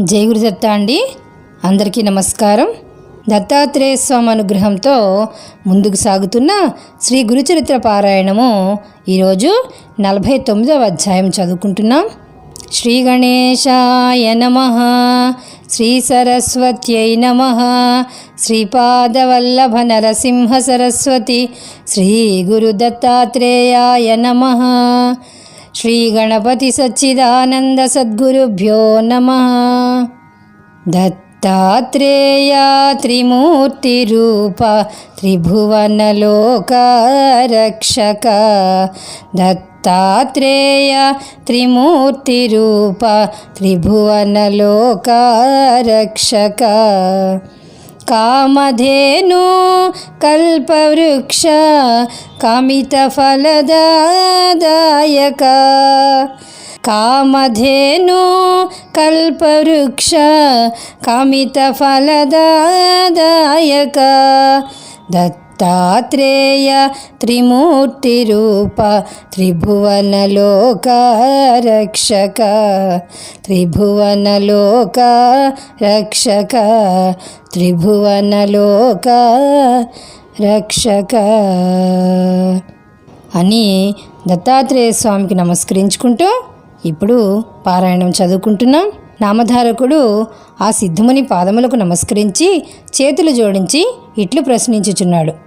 జై గురుదత్త అండి. అందరికీ నమస్కారం. దత్తాత్రేయ స్వామి అనుగ్రహంతో ముందుకు సాగుతున్న శ్రీ గురుచరిత్ర పారాయణము ఈరోజు నలభై తొమ్మిదవ అధ్యాయం చదువుకుంటున్నాం. శ్రీ గణేశాయ నమ శ్రీ సరస్వత్యై నమ శ్రీపాదవల్లభ నరసింహ సరస్వతి శ్రీ గురు దత్తాత్రేయాయ నమ. శ్రీ గణపతి సచ్చిదానంద సద్గురుభ్యో నమ దత్తాత్రేయ త్రిమూర్తిరూప త్రిభువనలోక రక్షక దత్తాత్రేయ త్రిమూర్తిరూప త్రిభువనలోక రక్షక కామధేను కల్పవృక్ష కామితఫలదాయక కామధేను కల్పవృక్ష కామితఫలదాయక దత్తాత్రేయ త్రిమూర్తిరూప త్రిభువనలోక రక్షక త్రిభువనలోక రక్షక త్రిభువనలోక రక్షక అని దత్తాత్రేయ స్వామికి నమస్కరించుకుంటూ ఇప్పుడు పారాయణం చదువుకుంటున్నాం. నామధారకుడు ఆ సిద్ధుముని పాదములకు నమస్కరించి చేతులు జోడించి ఇట్లు ప్రశ్నించుచున్నాడు.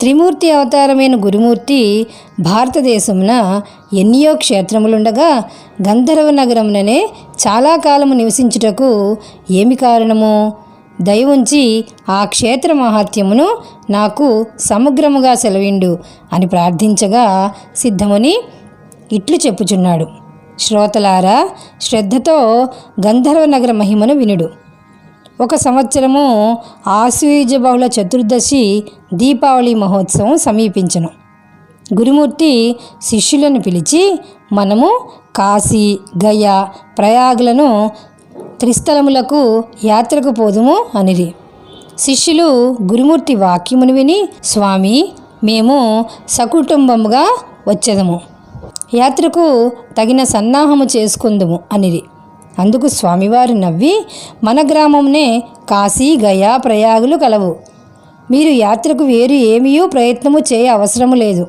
త్రిమూర్తి అవతారమైన గురుమూర్తి భారతదేశమున ఎన్నో క్షేత్రములుండగా గంధర్వ నగరముననే చాలా కాలము నివసించుటకు ఏమి కారణము? దయవుంచి ఆ క్షేత్ర మహాత్యమును నాకు సమగ్రముగా సెలవిండు అని ప్రార్థించగా సిద్ధముని ఇట్లు చెప్పుచున్నాడు. శ్రోతలారా శ్రద్ధతో గంధర్వ నగర మహిమను వినుడు. ఒక సంవత్సరము ఆశ్వీజ బహుళ చతుర్దశి దీపావళి మహోత్సవం సమీపించను. గురుమూర్తి శిష్యులను పిలిచి మనము కాశీ గయ ప్రయాగులను త్రిస్థలములకు యాత్రకు పోదుము అనిరి. శిష్యులు గురుమూర్తి వాక్యమును విని స్వామి మేము సకుటుంబముగా వచ్చేదము. యాత్రకు తగిన సన్నాహము చేసుకుందుము అనిరి. అందుకు స్వామివారు నవ్వి మన గ్రామంనే కాశీ గయా ప్రయాగులు కలవు. మీరు యాత్రకు వేరు ఏమీయూ ప్రయత్నము చేయ అవసరము లేదు.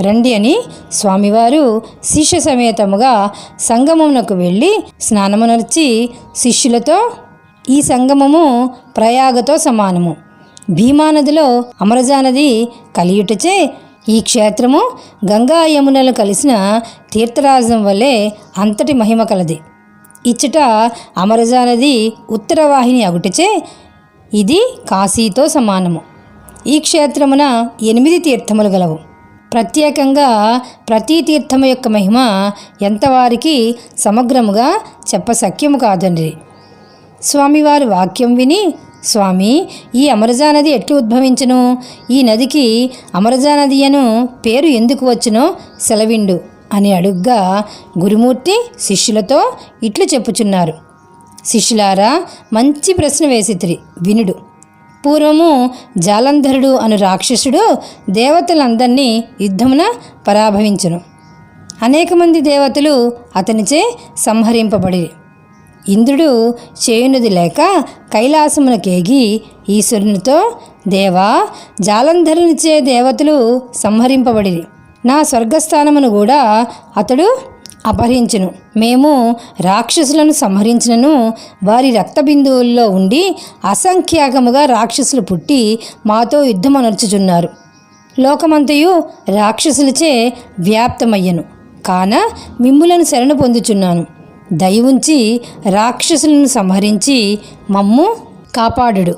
రండి అని స్వామివారు శిష్య సమేతముగా సంగమమునకు వెళ్ళి స్నానమునర్చి శిష్యులతో ఈ సంగమము ప్రయాగతో సమానము. భీమానదిలో అమరజానది కలియుటచే ఈ క్షేత్రము గంగా యమునలు కలిసిన తీర్థరాజం వలె అంతటి మహిమ కలది. ఇచ్చట అమరజానది ఉత్తరవాహిని అగుటచే ఇది కాశీతో సమానము. ఈ క్షేత్రమున ఎనిమిది తీర్థములు గలవు. ప్రత్యేకంగా ప్రతి తీర్థము యొక్క మహిమ ఎంతవారికి సమగ్రముగా చెప్పసఖ్యము కాదండి. స్వామివారి వాక్యం విని స్వామి ఈ అమరజా నది ఎట్లు ఉద్భవించును? ఈ నదికి అమరజా నది అను పేరు ఎందుకు వచ్చునో సెలవిండు. అని అడుగ్గా గురుమూర్తి శిష్యులతో ఇట్లు చెప్పుచున్నారు. శిష్యులారా మంచి ప్రశ్న వేసితిరి వినుడు. పూర్వము జాలంధరుడు అను రాక్షసుడు దేవతలందరినీ యుద్ధమున పరాభవించును. అనేక మంది దేవతలు అతనిచే సంహరింపబడి ఇంద్రుడు చేయునది లేక కైలాసమునకేగి ఈశ్వరునితో దేవా జాలంధరునిచే దేవతలు సంహరింపబడిరి. నా స్వర్గస్థానమును కూడా అతడు అపహరించును. మేము రాక్షసులను సంహరించినను. వారి రక్త బిందువుల్లో ఉండి అసంఖ్యాకముగా రాక్షసులు పుట్టి మాతో యుద్ధమనర్చుచున్నారు లోకమంతయు రాక్షసులచే వ్యాప్తమయ్యను. కాన మిమ్ములను శరణు పొందుచున్నాను. దయవుంచి రాక్షసులను సంహరించి మమ్ము కాపాడుడు.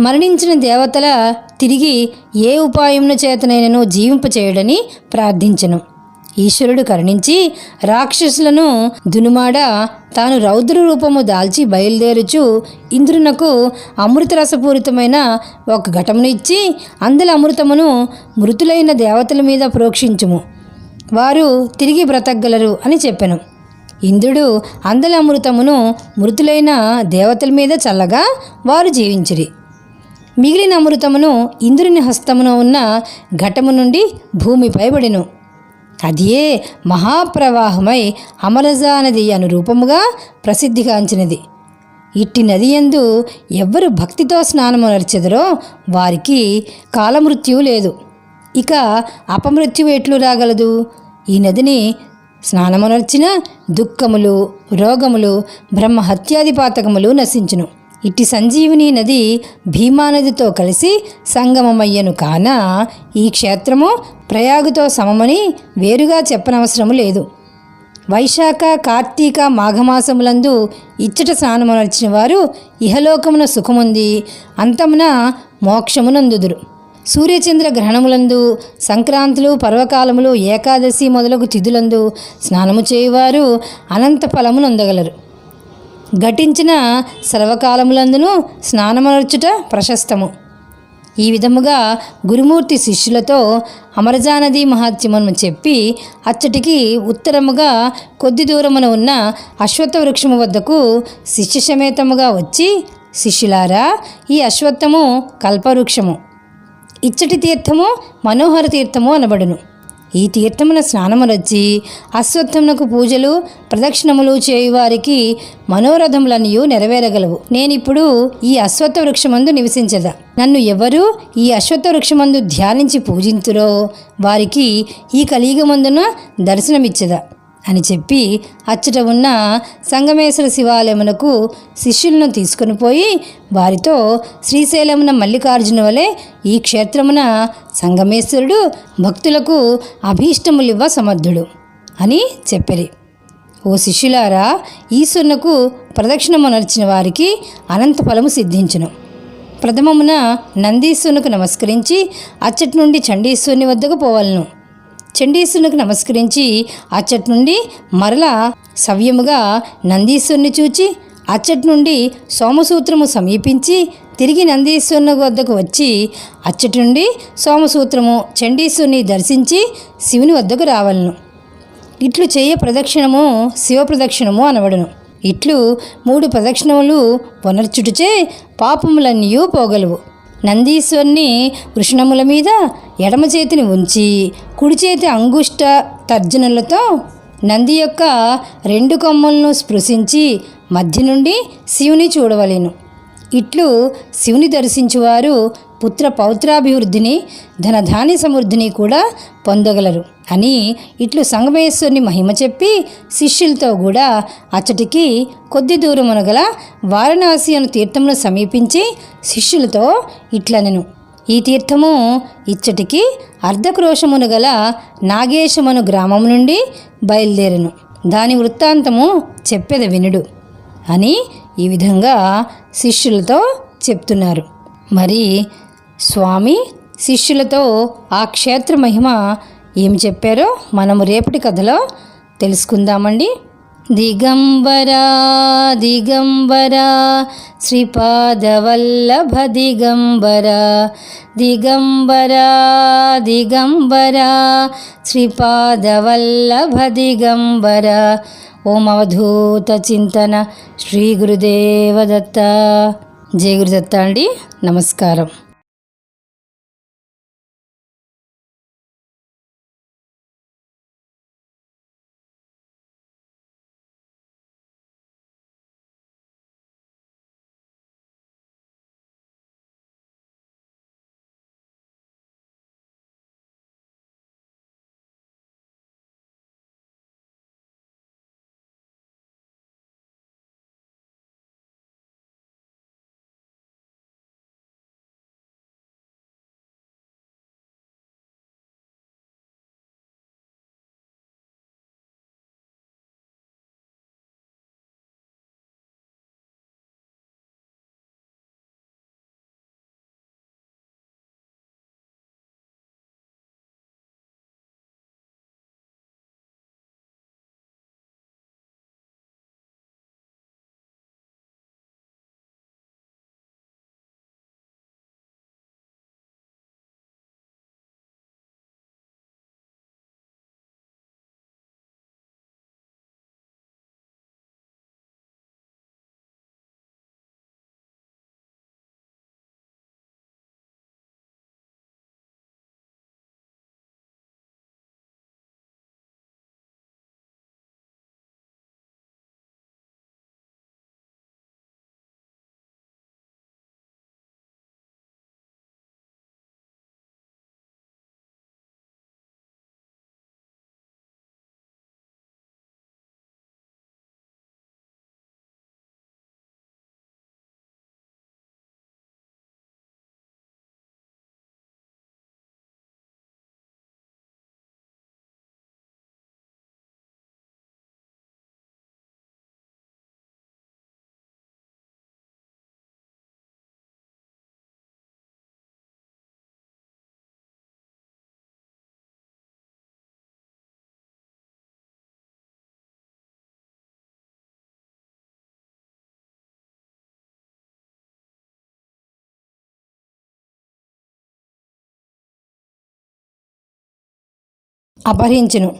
మరణించిన దేవతల తిరిగి ఏ ఉపాయమును చేతనైనను జీవింపచేయడని ప్రార్థించను. ఈశ్వరుడు కరుణించి రాక్షసులను దునుమాడ తాను రౌద్ర రూపము దాల్చి బయలుదేరుచు ఇంద్రునకు అమృతరసపూరితమైన ఒక ఘటమును ఇచ్చి అందుల అమృతమును మృతులైన దేవతల మీద ప్రోక్షించుము. వారు తిరిగి బ్రతకగలరు అని చెప్పెను. ఇంద్రుడు అందల అమృతమును మృతులైన దేవతల మీద చల్లగా వారు జీవించిరి. మిగిలిన అమృతమును ఇంద్రుని హస్తమున ఉన్న ఘటము నుండి భూమిపై పడెను అదియే మహాప్రవాహమై అమరజా నది అను రూపముగా ప్రసిద్ధిగాంచినది ఇట్టి నది యందు ఎవ్వరు భక్తితో స్నానము నడిచెదరో వారికి కాలమృత్యువు లేదు. ఇక అపమృత్యువు ఎట్లు రాగలదు? ఈ నదిని స్నానమునర్చిన దుఃఖములు రోగములు బ్రహ్మ హత్యాది పాతకములు నశించును. ఇట్టి సంజీవిని నది భీమానదితో కలిసి సంగమమయ్యను కాన ఈ క్షేత్రము ప్రయాగుతో సమమని వేరుగా చెప్పనవసరము లేదు. వైశాఖ కార్తీక మాఘమాసములందు ఇచ్చట స్నానమునర్చిన వారు ఇహలోకమున సుఖముంది అంతమున మోక్షమునందుదురు. సూర్యచంద్ర గ్రహణములందు సంక్రాంతులు పర్వకాలములు ఏకాదశి మొదలగు తిథులందు స్నానము చేయువారు అనంత ఫలమునందగలరు. ఘటించిన సర్వకాలములందును స్నానమనర్చుట ప్రశస్తము. ఈ విధముగా గురుమూర్తి శిష్యులతో అమరజానది మహాత్మ్యమును చెప్పి అచ్చటికి ఉత్తరముగా కొద్ది దూరమున ఉన్న అశ్వత్థ వృక్షము వద్దకు శిష్య సమేతముగా వచ్చి శిష్యులారా ఈ అశ్వత్థము కల్పవృక్షము. ఇచ్చటి తీర్థము మనోహర తీర్థము అనబడును. ఈ తీర్థమున స్నానమునొచ్చి అశ్వత్థమునకు పూజలు ప్రదక్షిణములు చేయువారికి మనోరథములనియు నెరవేరగలవు. నేనిప్పుడు ఈ అశ్వత్థ వృక్షమందు నివసించదా. నన్ను ఎవరు ఈ అశ్వత్థ వృక్షమందు ధ్యానించి పూజించురో వారికి ఈ కలియుగమందున దర్శనమిచ్చదా. అని చెప్పి అచ్చట ఉన్న సంగమేశ్వర శివాలయమునకు శిష్యులను తీసుకుని పోయి వారితో శ్రీశైలమున మల్లికార్జున వలె ఈ క్షేత్రమున సంగమేశ్వరుడు భక్తులకు అభీష్టములివ్వ సమర్థుడు అని చెప్పిరి. ఓ శిష్యులారా ఈశ్వరునకు ప్రదక్షిణము నడిచిన వారికి అనంత ఫలము సిద్ధించును. ప్రథమమున నందీశ్వరునికి నమస్కరించి అచ్చటి నుండి చండీశ్వరుని వద్దకు పోవలను. చండీశ్వరునికి నమస్కరించి అచ్చటి నుండి మరలా సవ్యముగా నందీశ్వరుని చూచి అచ్చటి నుండి సోమసూత్రము సమీపించి తిరిగి నందీశ్వరుని వద్దకు వచ్చి అచ్చటి నుండి సోమసూత్రము చండీశ్వరుని దర్శించి శివుని వద్దకు రావలను. ఇట్లు చేయ ప్రదక్షిణము శివ ప్రదక్షిణము అనబడును. ఇట్లు మూడు ప్రదక్షిణములు పునర్చుటుచే పాపములన్నీ పోగలవు. నందీశ్వరుని వృషణముల మీద ఎడమ చేతిని ఉంచి కుడి చేతి అంగుష్ట తర్జనులతో నంది యొక్క రెండు కొమ్మలను స్పృశించి మధ్య నుండి శివుని చూడవలెను. ఇట్లు శివుని దర్శించువారు పుత్ర పౌత్రాభివృద్ధిని ధనధాన్య సమృద్ధిని కూడా పొందగలరు. అని ఇట్లు సంగమేశ్వరుని మహిమ చెప్పి శిష్యులతో కూడా అచ్చటికి కొద్ది దూరమున గల వారణాసి అను తీర్థమును సమీపించి శిష్యులతో ఇట్లనెను. ఈ తీర్థము ఇచ్చటికి అర్ధక్రోశమును గల నాగేశమను గ్రామం నుండి బయలుదేరను. దాని వృత్తాంతము చెప్పెద వినుడు అని ఈ విధంగా శిష్యులతో చెప్తున్నారు. మరి స్వామి శిష్యులతో ఆ క్షేత్ర మహిమ ఏమి చెప్పారో మనము రేపటి కథలో తెలుసుకుందామండి. దిగంబరా దిగంబరా శ్రీపాదవల్లభ దిగంబరా. దిగంబరా దిగంబరా శ్రీపాదవల్లభ దిగంబరా. ఓం అవధూత చింతన శ్రీ గురుదేవదత్త. జయ గురుదత్త అండి. నమస్కారం. అపహరించును.